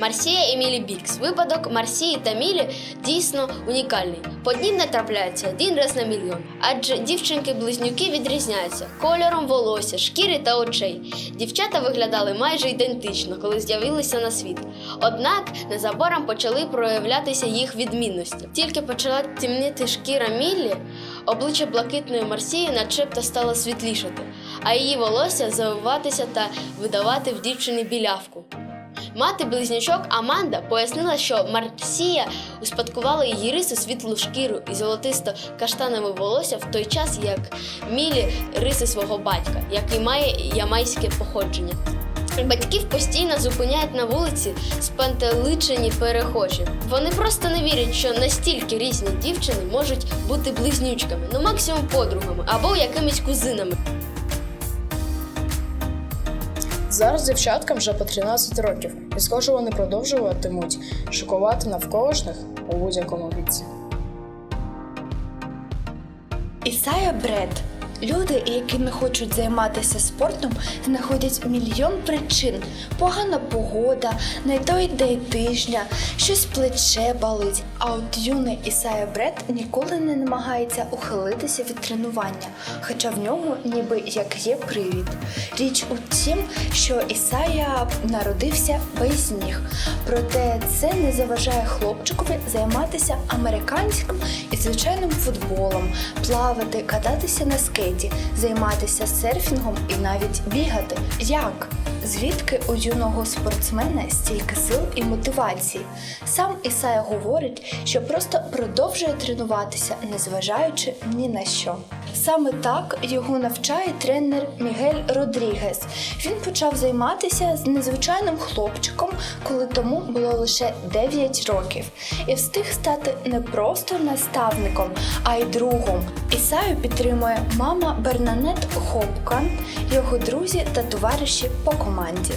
Марсія і Мілі Бікс. Випадок Марсії та Мілі дійсно унікальний. Подібне трапляється один раз на мільйон. Адже дівчинки-близнюки відрізняються кольором волосся, шкіри та очей. Дівчата виглядали майже ідентично, коли з'явилися на світ. Однак незабаром почали проявлятися їх відмінності. Тільки почала темніти шкіра Міллі, обличчя блакитної Марсії начебто стало світлішати, а її волосся завиватися та видавати в дівчини білявку. Мати близнячок Аманда пояснила, що Марсія успадкувала її риси світлу шкіру і золотисто каштанове волосся в той час, як Мілі риси свого батька, який має ямайське походження. Батьків постійно зупиняють на вулиці спантеличені перехожі. Вони просто не вірять, що настільки різні дівчини можуть бути близнючками, ну максимум подругами або якимись кузинами. Зараз дівчаткам вже по 13 років, і схоже, вони продовжуватимуть шокувати навколишніх у будь-якому віці. Ісая Бред. Люди, які не хочуть займатися спортом, знаходять мільйон причин: погана погода, не той день тижня, щось плече болить. А от юний Ісая Бред ніколи не намагається ухилитися від тренування, хоча в нього ніби як є привід. Річ у тім, що Ісая народився без ніг, проте це не заважає хлопчикові займатися американським і звичайним футболом, плавати, кататися на скейті, займатися серфінгом і навіть бігати. Як? Звідки у юного спортсмена стільки сил і мотивації? Сам Ісая говорить, що просто продовжує тренуватися, незважаючи ні на що. Саме так його навчає тренер Мігель Родрігес. Він почав займатися з незвичайним хлопчиком, коли тому було лише 9 років, і встиг стати не просто наставником, а й другом. Ісаю підтримує мама Бернанет Хопкан, його друзі та товариші по команді.